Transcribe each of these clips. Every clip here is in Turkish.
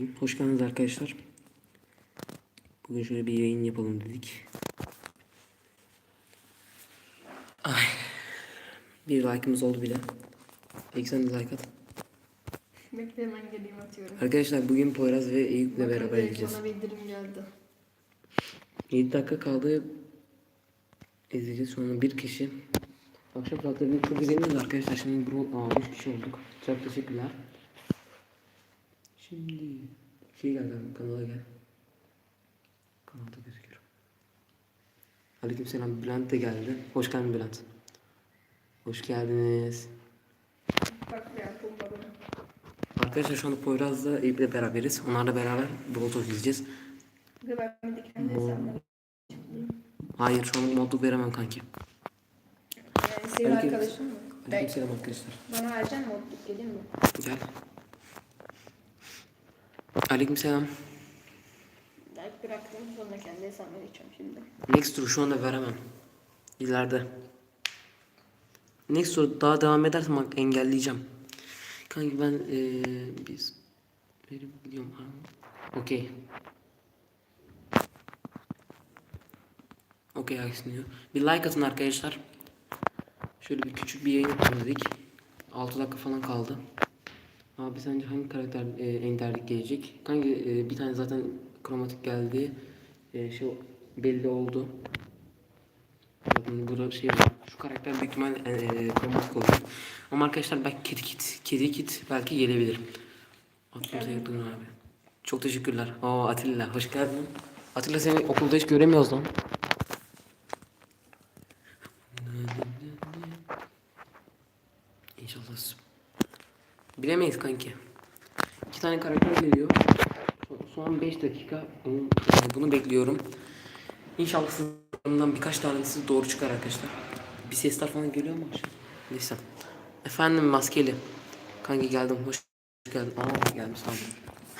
Başlayayım. Hoş geldiniz arkadaşlar. Bugün şöyle bir yayın yapalım dedik. Ay. Bir like'ımız oldu bile. Peki sen de like at. Bekle hemen geleyim atıyorum. Arkadaşlar bugün Poyraz ve Eyüp'le Bakın beraber izleyeceğiz. Bana bildirim geldi. 7 dakika kaldı. İzleyeceğiz sonra bir kişi. Akşam saatlerinde çok izleniyoruz arkadaşlar. Şimdi bu aa, 3 kişi olduk. Çok teşekkürler. Şimdi şey geldi abi, kanala gel. Kanalda gözüküyor. Aleykümselam Bülent de geldi. Hoş geldin Bülent. Hoş geldiniz. Arkadaşlar şu anda Poyraz'la Eyüp'le beraberiz. Onlarla beraber Bluetooth izleyeceğiz. Hesabımı Hayır şu an modluk veremem kanki. Yani senin Aleyküm- arkadaşın mı? Belki Aleykümselam arkadaşlar. bana mi otluk geleyim mi? Gel. Aleykümselam. Belki bıraktım sonra kendi hesabıma geçiyorum şimdi. Next tur şu anda veremem. İleride. Next tur daha devam edersem bak engelleyeceğim. Kanki ben eee biz benim biliyorum ha. Okey. Okey aksiniyor. Bir like atın arkadaşlar. Şöyle bir küçük bir yayın yapalım dedik. 6 dakika falan kaldı. Abi sence hangi karakter e, engellik gelecek? Kanki e, bir tane zaten kromatik geldi. E, şey belli oldu. Bakın burada şey var. Şu karakter büyük ihtimal e, e, kromatik olacak. Ama arkadaşlar belki kedi kit, kedi kit belki gelebilir. Aklımıza yakın abi. Çok teşekkürler. Oo Atilla hoş geldin. Atilla seni okulda hiç göremiyoruz lan. İnşallah. Bilemeyiz kanki. İki tane karakter geliyor. Son- Son 5 dakika bunu, bunu bekliyorum. İnşallah sizden birkaç tanesi doğru çıkar arkadaşlar. Bir sesler falan geliyor mu? Neyse. Efendim maskeli. Kanki geldim hoş geldin. Aa gelmiş tamam.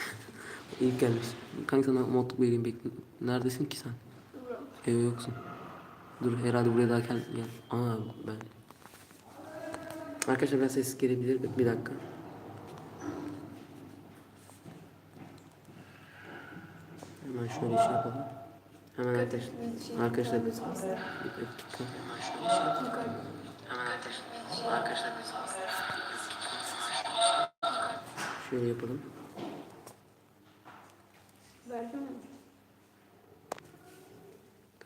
İyi gelmiş. Kanki sana modluk vereyim bekle. Neredesin ki sen? Eve yoksun. Dur herhalde buraya daha gel. Aa ben. Arkadaşlar biraz ses gelebilir. Bir dakika. Hemen şöyle şey yapalım. Hemen arkadaşlar. Arkadaşlar biz. Hemen şey yapalım. Hemen arkadaşlar. Arkadaşlar biz Şöyle yapalım.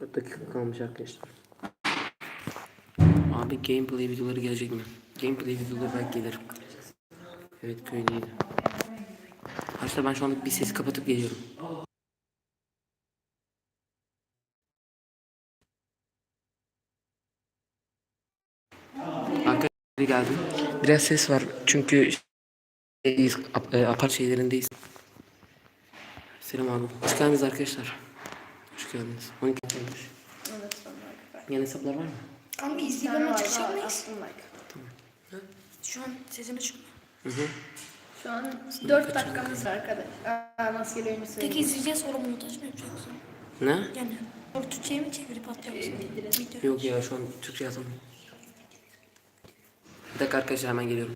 4 dakika kalmış arkadaşlar. Abi gameplay videoları gelecek mi? Gameplay videoları belki gelir. Evet köydeydi. Arkadaşlar ben şu anda bir sesi kapatıp geliyorum. Arkadaşlar geldim. Biraz ses var çünkü şeydeyiz, ap- e, apart şeylerindeyiz. Selam abi. Hoş geldiniz arkadaşlar. Hoş geldiniz. 12 olmuş. Evet. Yeni hesaplar var mı? Kanka Instagram'a çıkacak mıyız? Şu an sesim açık mı? Hı hı. Şu an 4 dakikamız var arkadaş. Aa maskeli oyuncu Peki izleyeceğiz sonra montaj mı yapacaksın? Ne? Yani Türkçe'ye mi çevirip atacaksın? Video. Yok ya şu an Türkçe yazamıyorum. Bir dakika arkadaşlar hemen geliyorum.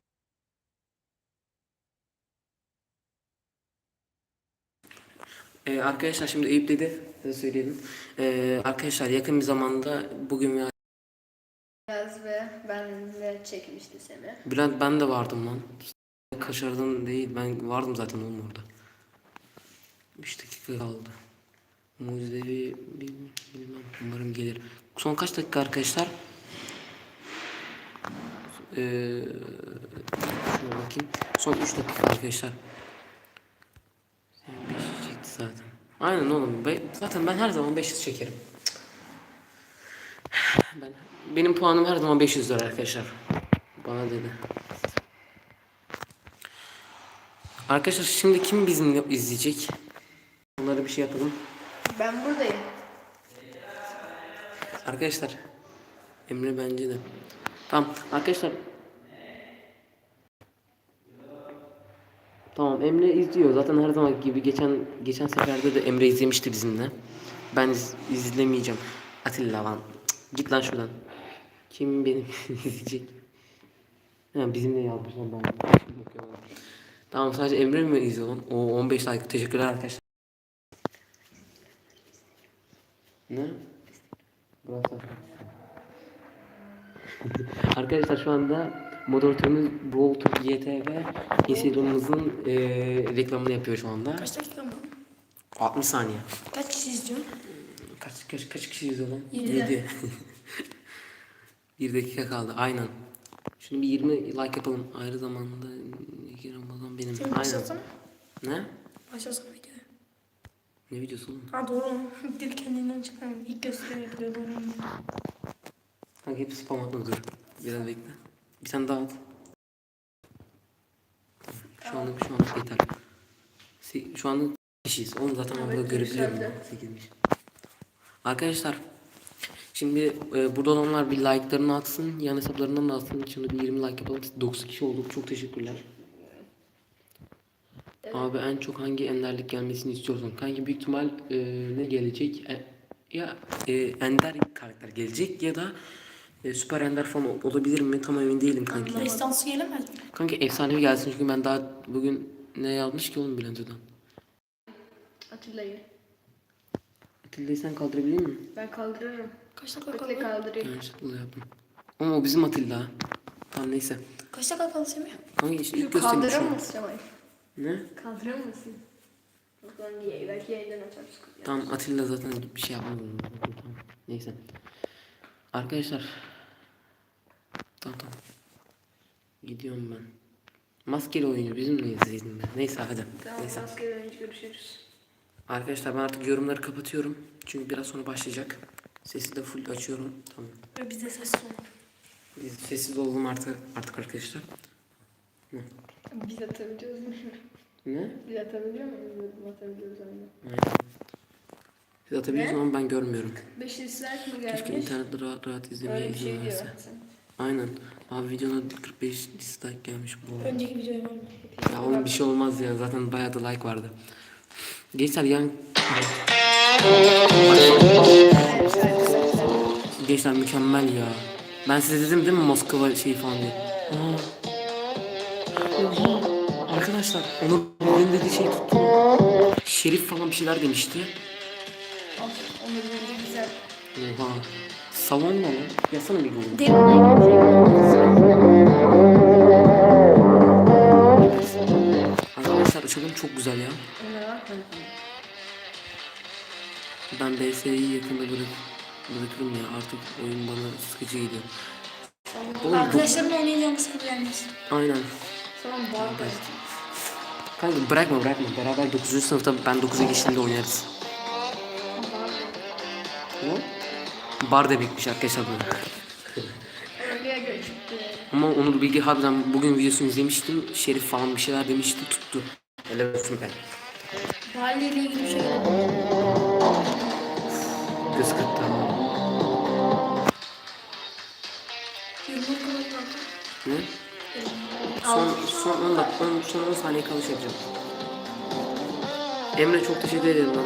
Ee, arkadaşlar şimdi Eyüp dedi. Size söyleyelim. Ee, arkadaşlar yakın bir zamanda bugün veya Yaz ve benle çekmişti seni. Bülent ben de vardım lan. Kaçırdın değil ben vardım zaten oğlum orada. 3 dakika kaldı. Mucizevi bil- bilmem umarım gelir. Son kaç dakika arkadaşlar? Ee, şuna bakayım. Son 3 dakika arkadaşlar. 5 çekti zaten. Aynen oğlum. Ben, zaten ben her zaman 500 çekerim. Ben, benim puanım her zaman 500 lira arkadaşlar. Bana dedi. Arkadaşlar şimdi kim bizimle izleyecek? Onlara bir şey yapalım. Ben buradayım. Arkadaşlar Emre bence de. Tamam arkadaşlar. Tamam Emre izliyor. Zaten her zaman gibi geçen geçen seferde de Emre izlemişti bizimle. Ben iz- izlemeyeceğim. Atilla lan. Git lan şuradan. Kim benim izleyecek? Ha, bizimle yazmış lan ben. Tamam sadece Emre mi izliyor lan? O 15 like. Teşekkürler arkadaşlar. Ne? Burası. Arkadaşlar şu anda moderatörümüz Brawl Talk YT ve Instagram'ımızın eee reklamını yapıyor şu anda. Kaç dakika mı? 60 saniye. Kaç kişi izliyor? Kaç, kaç, kaç kişi izliyor lan? Yedi. 7. bir dakika kaldı aynen. Şimdi bir 20 like yapalım. Ayrı zamanda iki Ramazan benim. Sen aynen. başlasana. Ne? Başlasana videoya. Ne videosu oğlum? Ha doğru. Dil kendinden çıkan ilk gösteri yapıyor doğru. Kanka hep spam atma dur. Biraz bekle. Bir tane daha at. Şu anlık şu anlık yeter. Se- Şu anlık kişiyiz. Onu zaten Evet, orada görebiliyorum. yükseldi. 8'miş. Arkadaşlar Şimdi e, burada olanlar bir like'larını atsın. Yan hesaplarından da atsın. Şimdi bir 20 like yapalım. 9 kişi olduk. Çok teşekkürler. Abi en çok hangi enderlik gelmesini istiyorsun? Kanki büyük ihtimal e, ne gelecek? E, ya e, ender karakter gelecek ya da e, süper ender falan ol- olabilir mi? Tam emin değilim kanki. Destansı gelemez mi? Kanki efsanevi gelsin çünkü ben daha bugün ne yazmış ki oğlum Bülent'den? Atilla'yı. Atilla'yı sen kaldırabilir mi? Ben kaldırırım. Kaç dakika Bekle kaldı? kaldırayım. Yaptım. Ama o bizim Atilla. Tamam neyse. Kaç dakika kaldı Semih? Kanka işte ilk göstereyim şu Kaldırır mısın Cemal? Ne? Kaldırır mısın? Bakalım diye. Belki yayından açarız. Tamam Atilla zaten bir şey yapmaz. onu. Tamam. Neyse. Arkadaşlar. Tamam tamam. Gidiyorum ben. Maskeli oyuncu bizim de izleyelim. Neyse hadi. Tamam Neyse. maskeli önce görüşürüz. Arkadaşlar ben artık yorumları kapatıyorum. Çünkü biraz sonra başlayacak. Sesi de full açıyorum. Tamam. Ve biz de sessiz olalım. Biz sessiz olalım artık artık arkadaşlar. Biz atabiliyoruz mu? Ne? Biz atabiliyor muyuz? Biz atabiliyoruz oyunu. Aynen. Siz atabiliyorsunuz ama ben görmüyorum. 5 dislike mi Keşke gelmiş? internette rahat rahat izlemeye Öyle bir izin şey diyor. verse. Aynen. Abi videona 45 dislike gelmiş bu. Önceki videoya var mı? Ya oğlum bir şey olmaz ya. Zaten bayağı da like vardı. Gençler yan... Gençler mükemmel ya. Ben size dedim değil mi Moskova şey falan diye. Aa. Oha. Arkadaşlar onu bugün dediği şey tuttu? Şerif falan bir şeyler demişti. Of, Onu böyle güzel. Oha. Salon ne lan? Yazsana bir Google. Arkadaşlar açalım çok güzel ya. Ben BS'yi yakında bırak, bırakırım ya artık oyun bana sıkıcı geliyor. Oğlum bu, Arkadaşlarımla oynayacağımı sana gelmesin. aynen. Tamam bağır Kanka bırakma bırakma beraber 9. sınıfta ben 9'a geçtiğimde oynarız. Bar demekmiş arkadaşlar bu. Ama Onur Bilgi harbiden bugün videosunu izlemiştim. Şerif falan bir şeyler demişti tuttu. Helal olsun ben. Mahalle ilgili bir şey yok. Göz kırptı. Ne? Son, son 10 dakika, on- son 10 saniye kalış yapacağım. Emre çok teşekkür ederim lan.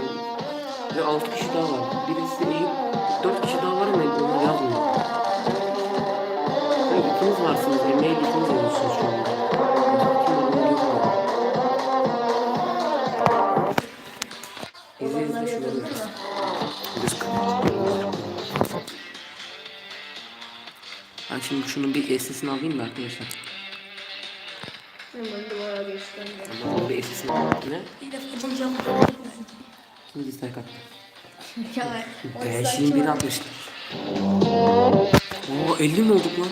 Ve 6 kişi daha var. Birisi Eyüp, 4 kişi daha varsınız. Emre ile ikiniz yazıyorsunuz şu anda. İzle izle şunları. Ben şimdi şunun bir sesini alayım da arkadaşlar. Tamam bir sesini alayım. Ne? Bir defa bulacağım. Kim dislike attı? Biri atmıştı. Oo 50 mi olduk lan?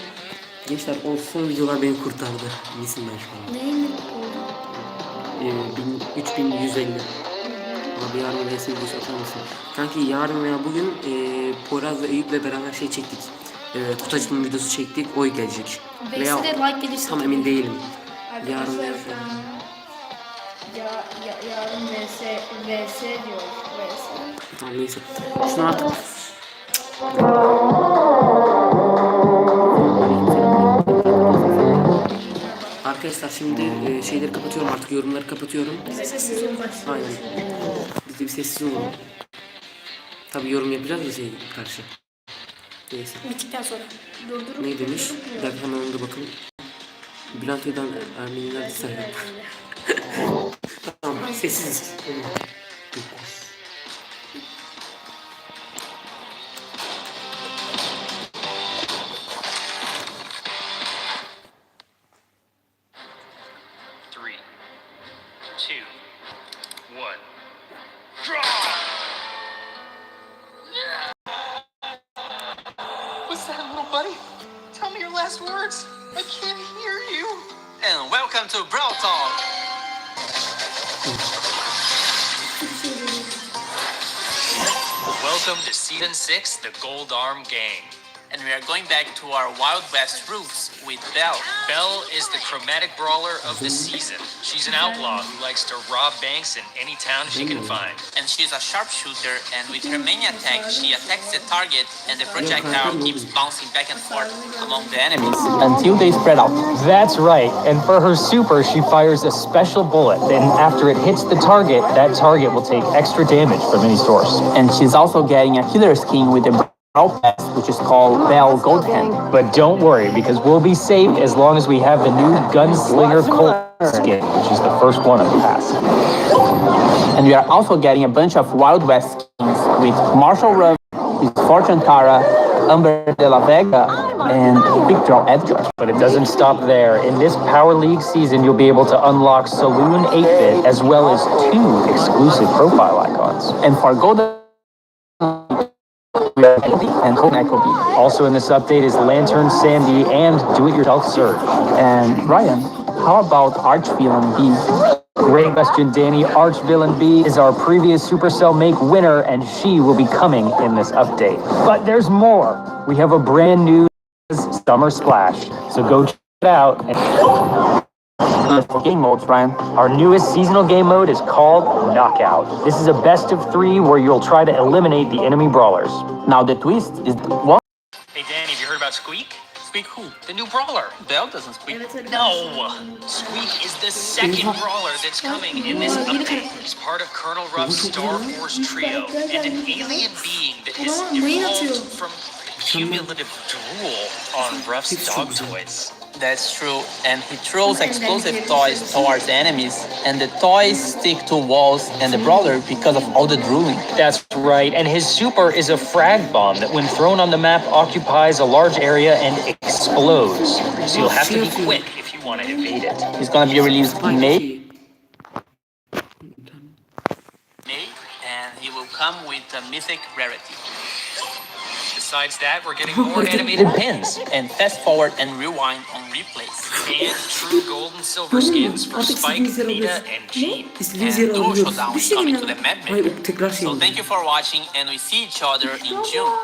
Gençler o son videolar beni kurtardı. İyisin ben şu an. Neyin? Ee, bin- 3150. Abi yarın VS videosu atar mısın? Kanki yarın veya bugün e, Poyraz ve Eyüp'le beraber şey çektik. E, kutu açılımı videosu çektik. Oy gelecek. Veya de like gelirse. tam emin değilim. Yarın Arkadaşlar veya şu an ya, ya, yarın vs vs diyor vs. Tamam neyse. Şunu artık Arkadaşlar şimdi e, şeyleri kapatıyorum artık yorumları kapatıyorum. Sessiz olun. Aynen. Biz de bir sessiz olalım. Tabi yorum yapacağız da şey karşı. Neyse. Bittikten sonra. Durdurup Ne demiş? Bir dakika hemen ona da bakalım. Bülent Öden Ermeniler dislike. Tamam sessiz. Welcome to Season 6, the Gold Arm Gang. And we are going back to our Wild West roots with Belle. Belle is the chromatic brawler of the season. She's an outlaw who likes to rob banks in any town she can find. And she's a sharpshooter, and with her main attack, she attacks the target, and the projectile keeps bouncing back and forth among the enemies. until they spread out. That's right. And for her super, she fires a special bullet. And after it hits the target, that target will take extra damage from any source. And she's also getting a healer skin with the Which is called Bell Gold Hand. But don't worry, because we'll be safe as long as we have the new Gunslinger Colt skin, which is the first one of the pass. And we are also getting a bunch of Wild West skins with Marshall Run, with Fortune Tara, Umber de la Vega, and Big Draw Edgar. But it doesn't stop there. In this Power League season, you'll be able to unlock Saloon 8-Bit as well as two exclusive profile icons. And for Golden and Echo Also in this update is Lantern Sandy and Do-It-Yourself Sir. And Ryan, how about Archvillain B? Great question, Danny. Arch Villain B is our previous Supercell Make winner, and she will be coming in this update. But there's more. We have a brand new Summer Splash, so go check it out. And For game modes, Ryan. our newest seasonal game mode is called Knockout. This is a best of three where you'll try to eliminate the enemy brawlers. Now the twist is one Hey, Danny, have you heard about Squeak? Squeak who? The new brawler. Belle doesn't speak. Evet, evet. No! Squeak is the second brawler that's coming in this update. He's part of Colonel Ruff's Star Force trio and an alien being that has evolved from cumulative drool on Ruff's dog toys. That's true. And he throws explosive toys towards enemies, and the toys stick to walls and the brawler because of all the drooling. That's right, and his super is a frag bomb that, when thrown on the map, occupies a large area and explodes. So you'll have to be quick if you want to evade it. He's gonna be released in May. May, and he will come with a mythic rarity. Besides that, we're getting more animated pins And fast forward and rewind on replays. and true gold and silver skins for Artık Spike, istediğiniz Nita, and Jean. İstediğiniz And yere Duo alıyoruz. Showdown is coming to the map Hayır maker. o tekrar şey So thank you for watching, and we see each other in June.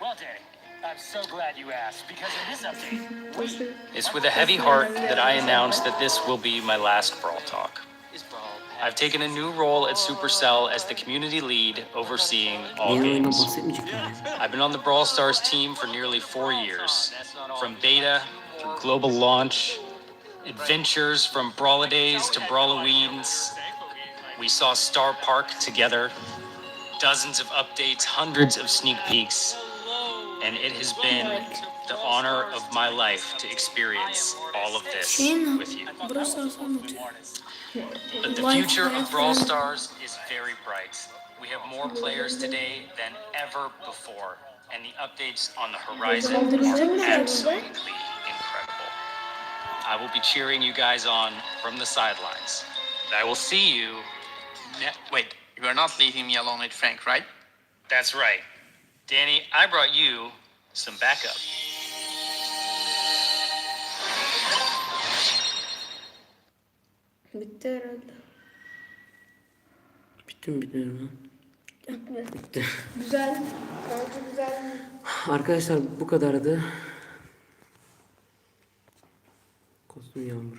Well, Danny, I'm so glad you asked because in this update, it's with a heavy heart that I announce that this will be my last Brawl Talk. I've taken a new role at Supercell as the community lead overseeing all games. I've been on the Brawl Stars team for nearly four years. From beta through global launch, adventures from Brawladays to Brawloweens. We saw Star Park together, dozens of updates, hundreds of sneak peeks, and it has been the honor of my life to experience all of this with you. But the future of Brawl Stars is very bright. We have more players today than ever before, and the updates on the horizon are absolutely incredible. I will be cheering you guys on from the sidelines. I will see you. Ne- Wait, you are not leaving me alone with Frank, right? That's right. Danny, I brought you some backup. Bitti herhalde. Bitti mi bitti mi? Bitti. Güzel. Bence güzel. Arkadaşlar bu kadardı. Kostüm yağmur.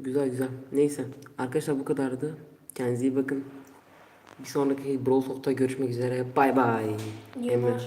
Güzel güzel. Neyse. Arkadaşlar bu kadardı. Kendinize iyi bakın. Bir sonraki Brawl Talk'ta görüşmek üzere. Bay bay. Emre.